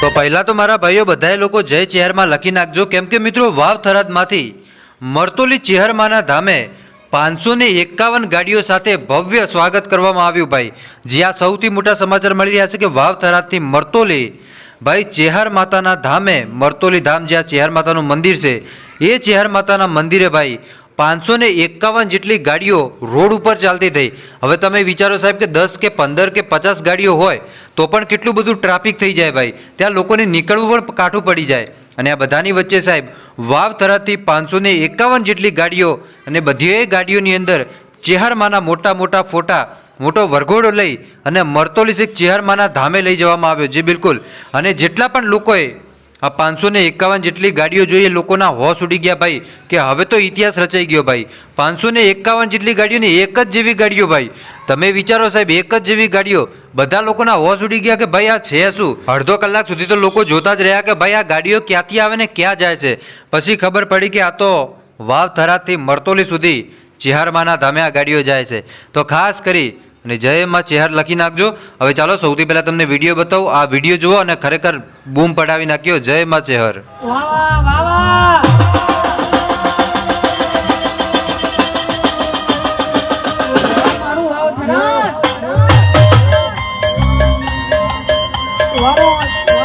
તો પહેલાં તો મારા ભાઈઓ બધાએ લોકો જય ચેહરમાં લખી નાખજો. કેમ કે મિત્રો, વાવ થરાદમાંથી મરતોલી ચેહરમાના ધામે પાંચસો ને એકાવન ગાડીઓ સાથે ભવ્ય સ્વાગત કરવામાં આવ્યું ભાઈ. જ્યાં સૌથી મોટા સમાચાર મળી રહ્યા છે કે વાવ થરાદથી મરતોલી ભાઈ ચેહર માતાના ધામે મરતોલી ધામ જ્યાં ચેહર માતાનું મંદિર છે, એ ચેહર માતાના મંદિરે ભાઈ પાંચસો ને એકાવન જેટલી ગાડીઓ રોડ ઉપર ચાલતી થઈ. હવે તમે વિચારો સાહેબ કે દસ કે પંદર કે પચાસ ગાડીઓ હોય, તો પણ કેટલું બધું ટ્રાફિક થઈ જાય ભાઈ. ત્યાં લોકોને નીકળવું પણ કાઠું પડી જાય. અને આ બધાની વચ્ચે સાહેબ, વાવ થરાથી પાંચસો ને એકાવન જેટલી ગાડીઓ અને બધીએ ગાડીઓની અંદર ચેહરમાના મોટા મોટા ફોટા, મોટો વરઘોડો લઈ અને મરતોલી ચેહરમાના ધામે લઈ જવામાં આવ્યો. જે બિલકુલ. અને જેટલા પણ લોકોએ આ પાંચસો ને એકાવન જેટલી ગાડીઓ જોઈએ, લોકોના હોશ ઉડી ગયા ભાઈ, કે હવે તો ઇતિહાસ રચાઈ ગયો ભાઈ. પાંચસો ને એકાવન જેટલી ગાડીઓની એક જ જેવી ગાડીઓ ભાઈ. તમે વિચારો સાહેબ, એક જ જેવી ગાડીઓ. બધા લોકોના હોશ ઉડી ગયા કે ભાઈ આ છે શું? અડધો કલાક સુધી તો લોકો જોતા જ રહ્યા કે ભાઈ આ ગાડીઓ ક્યાંથી આવે ને ક્યાં જાય છે. પછી ખબર પડી કે આ તો વાવ થરાદથી મરતોલી સુધી ચિહારમાના ધામે આ ગાડીઓ જાય છે. તો ખાસ કરી અને જય જયમાં ચેહર લખી નાખજો. હવે ચાલો સૌથી પહેલાં તમને વીડિયો બતાવું. આ વીડિયો જુઓ અને ખરેખર બૂમ પડાવી નાખ્યો. જયમાં ચેહર. વાહ વાહ વાહ Wow.